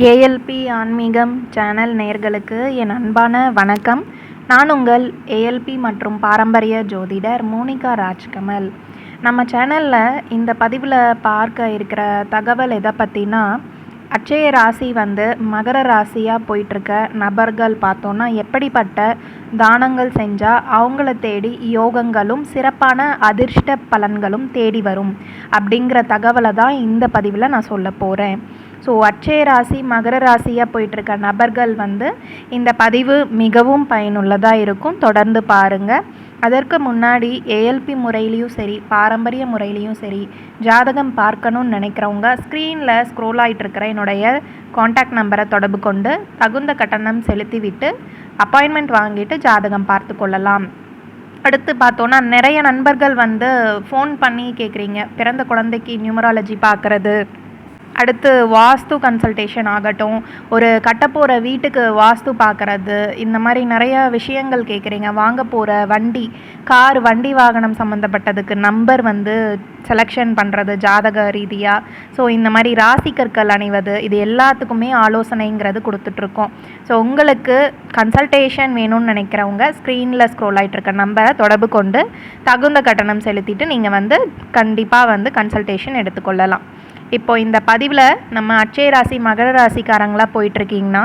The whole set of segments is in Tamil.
ஏஎல்பி ஆன்மீகம் சேனல் நேயர்களுக்கு என் அன்பான வணக்கம். நான் உங்கள் ஏஎல்பி மற்றும் பாரம்பரிய ஜோதிடர் மோனிகா ராஜ்கமல். நம்ம சேனலில் இந்த பதிவில் பார்க்க இருக்கிற தகவல் எதை பற்றினா அட்சய ராசி வந்து மகர ராசியாக போயிட்டுருக்க நபர்கள் பார்த்தோன்னா எப்படிப்பட்ட தானங்கள் செஞ்சால் அவங்கள தேடி யோகங்களும் சிறப்பான அதிர்ஷ்ட பலன்களும் தேடி வரும். அப்படிங்கிற தகவலை தான் இந்த பதிவில் நான் சொல்ல போகிறேன் ஸோ அச்சய ராசி மகர ராசியாக போயிட்டுருக்க நபர்கள் வந்து இந்த பதிவு மிகவும் பயனுள்ளதாக இருக்கும். தொடர்ந்து பாருங்கள் அதற்கு முன்னாடி ஏஎல்பி முறையிலையும் சரி பாரம்பரிய முறையிலையும் சரி ஜாதகம் பார்க்கணும்னு நினைக்கிறவங்க ஸ்க்ரீனில் ஸ்க்ரோல் ஆகிட்டு இருக்கிற என்னுடைய காண்டாக்ட் நம்பரை தொடர்பு கொண்டு தகுந்த கட்டணம் செலுத்திவிட்டு அப்பாயின்மெண்ட் வாங்கிட்டு ஜாதகம் பார்த்து கொள்ளலாம். அடுத்து பார்த்தோன்னா நிறைய நண்பர்கள் வந்து ஃபோன் பண்ணி கேட்குறீங்க. பிறந்த குழந்தைக்கு நியூமராலஜி பார்க்குறது. அடுத்து வாஸ்து கன்சல்டேஷன் ஆகட்டும் ஒரு கட்டப்போகிற வீட்டுக்கு வாஸ்து பார்க்குறது இந்த மாதிரி நிறைய விஷயங்கள் கேட்குறீங்க. வாங்க போகிற வண்டி கார் வண்டி வாகனம் சம்மந்தப்பட்டதுக்கு நம்பர் வந்து செலெக்ஷன் பண்ணுறது ஜாதக ரீதியாக ஸோ இந்த மாதிரி ராசி கற்கள் அணிவது இது எல்லாத்துக்குமே ஆலோசனைங்கிறது கொடுத்துட்ருக்கோம். ஸோ உங்களுக்கு கன்சல்டேஷன் வேணும்னு நினைக்கிறவங்க ஸ்க்ரீனில் ஸ்க்ரோல் ஆகிட்டு இருக்க நம்பரை தொடர்பு கொண்டு தகுந்த கட்டணம் செலுத்திட்டு நீங்கள் வந்து கண்டிப்பாக வந்து கன்சல்டேஷன் எடுத்துக்கொள்ளலாம். இப்போ இந்த பதிவில் நம்ம அச்சய ராசி மகர ராசிக்காரங்களாக போயிட்டுருக்கீங்கன்னா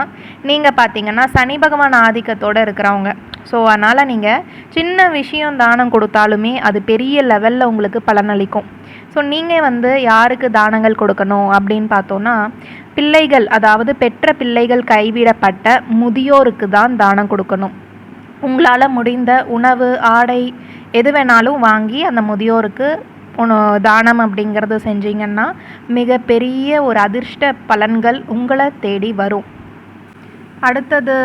நீங்கள் பார்த்தீங்கன்னா சனி பகவான் ஆதிக்கத்தோடு இருக்கிறவங்க. ஸோ அதனால் நீங்கள் சின்ன விஷயம் தானம் கொடுத்தாலுமே அது பெரிய லெவலில் உங்களுக்கு பலனளிக்கும். ஸோ நீங்கள் வந்து யாருக்கு தானங்கள் கொடுக்கணும் அப்படின்னு பார்த்தோன்னா பிள்ளைகள் அதாவது பெற்ற பிள்ளைகள் கைவிடப்பட்ட முதியோருக்கு தான் தானம் கொடுக்கணும். உங்களால் முடிந்த உணவு ஆடை எது வேணாலும் வாங்கி அந்த முதியோருக்கு தானம் அப்படிங்கிறது செஞ்சீங்கன்னா மிகப்பெரிய ஒரு அதிர்ஷ்ட பலன்கள் உங்களை தேடி வரும். அடுத்தது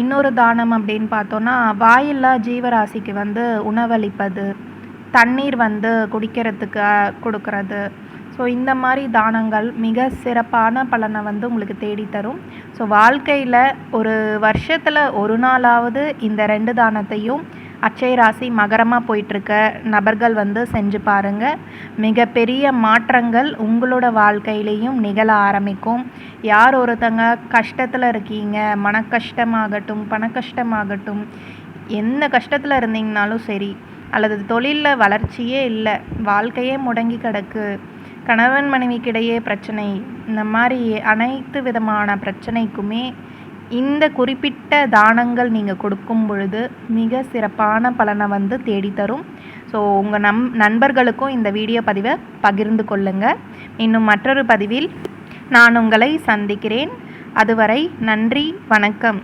இன்னொரு தானம் அப்படின்னு பார்த்தோன்னா வாயில்லா ஜீவராசிக்கு வந்து உணவளிப்பது தண்ணீர் வந்து குடிக்கிறதுக்கு கொடுக்கறது. ஸோ இந்த மாதிரி தானங்கள் மிக சிறப்பான பலனை வந்து உங்களுக்கு தேடித்தரும் ஸோ வாழ்க்கையில் ஒரு வருஷத்தில் ஒரு நாளாவது இந்த ரெண்டு தானத்தையும் அச்சய ராசி மகரமாக போயிட்டுருக்க நபர்கள் வந்து செஞ்சு பாருங்கள் மிகப்பெரிய மாற்றங்கள் உங்களோட வாழ்க்கையிலையும் நிகழ ஆரம்பிக்கும். யார் ஒருத்தங்க கஷ்டத்தில் இருக்கீங்க மன கஷ்டமாகட்டும் பண கஷ்டமாகட்டும் எந்த கஷ்டத்தில் இருந்தீங்கனாலும் சரி அல்லது தொழிலில் வளர்ச்சியே இல்லை வாழ்க்கையே முடங்கி கிடக்கு கணவன் மனைவிக்கிடையே பிரச்சனை இந்த மாதிரி அனைத்து விதமான பிரச்சனைக்குமே இந்த குறிப்பிட்ட தானங்கள் நீங்கள் கொடுக்கும் பொழுது மிக சிறப்பான பலனை வந்து தேடித்தரும். ஸோ உங்கள் நம் நண்பர்களுக்கும் இந்த வீடியோ பதிவை பகிர்ந்து கொள்ளுங்கள் இன்னும் மற்றொரு பதிவில் நான் உங்களை சந்திக்கிறேன். அதுவரை நன்றி வணக்கம்.